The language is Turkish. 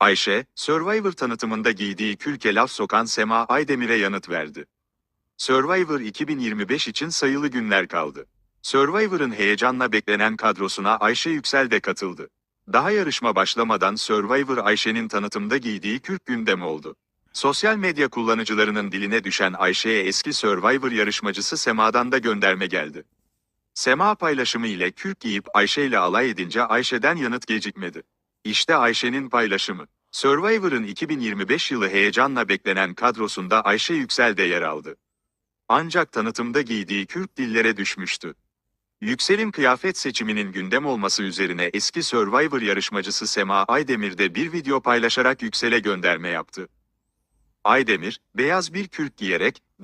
Ayşe, Survivor tanıtımında giydiği kürke laf sokan Sema Aydemir'e yanıt verdi. Survivor 2025 için sayılı günler kaldı. Survivor'ın heyecanla beklenen kadrosuna Ayşe Yüksel de katıldı. Daha yarışma başlamadan Survivor Ayşe'nin tanıtımda giydiği kürk gündem oldu. Sosyal medya kullanıcılarının diline düşen Ayşe'ye eski Survivor yarışmacısı Sema'dan da gönderme geldi. Sema paylaşımı ile kürk giyip Ayşe ile alay edince Ayşe'den yanıt gecikmedi. İşte Ayşe'nin paylaşımı. Survivor'ın 2025 yılı heyecanla beklenen kadrosunda Ayşe Yüksel de yer aldı. Ancak tanıtımda giydiği kürk dillere düşmüştü. Yüksel'in kıyafet seçiminin gündem olması üzerine eski Survivor yarışmacısı Sema Aydemir de bir video paylaşarak Yüksel'e gönderme yaptı. Aydemir, beyaz bir kürk giyerek,